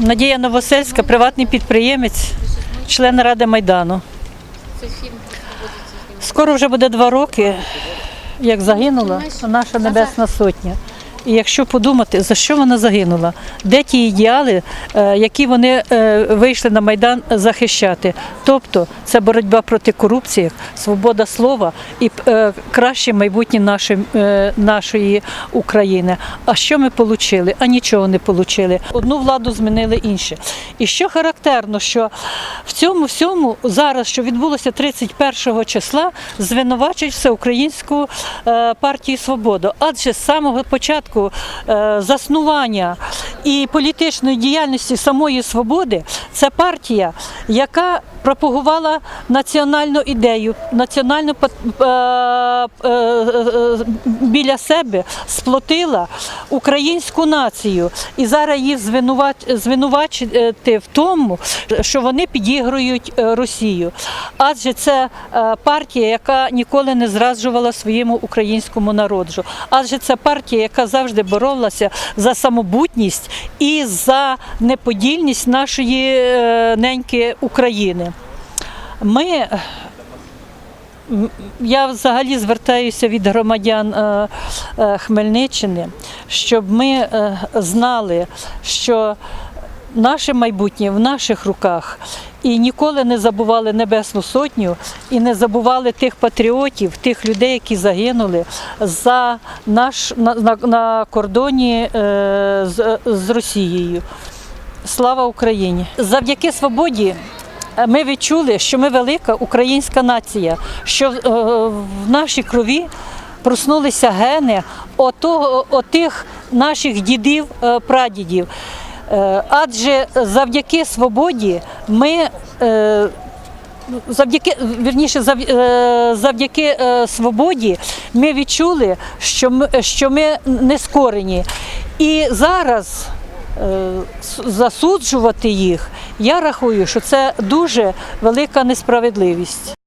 Надія Новосельська, приватний підприємець, член Ради Майдану. Скоро вже буде два роки, як загинула наша Небесна Сотня. І якщо подумати, за що вона загинула, де ті ідеали, е, які вони е, вийшли на Майдан захищати. Тобто це боротьба проти корупції, свобода слова і е, краще майбутнє нашої, нашої України. А що ми отримали? А нічого не отримали. Одну владу змінили інше. І що характерно, що в цьому всьому зараз, що відбулося 31 числа, звинувачують всеукраїнську е, партію Свобода. Адже з самого початку е, заснування і політичної діяльності самої свободи ця партія, яка пропагувала національну ідею, національну е, е, е, біля себе сплотила українську націю. І зараз їх звинувачити в тому, що вони підігрують е, Росію. Адже це партія, яка ніколи не зраджувала своєму українському народу. Адже це партія, яка завжди боролася за самобутність і за неподільність нашої неньки України. Ми Я взагалі звертаюся від громадян е, е, Хмельниччини, щоб ми е, знали, що наше майбутнє в наших руках. І ніколи не забували Небесну Сотню і не забували тих патріотів, тих людей, які загинули за наш на, на, на кордоні е, з, з Росією. Слава Україні! Завдяки свободі е, ми відчули, що ми велика українська нація, що е, в нашій крові проснулися гени отих наших дідів, е, прадідів. Адже завдяки свободі ми. Завдяки вірніше, завдяки свободі ми відчули, що ми, що ми не скорені. І зараз засуджувати їх, я рахую, що це дуже велика несправедливість.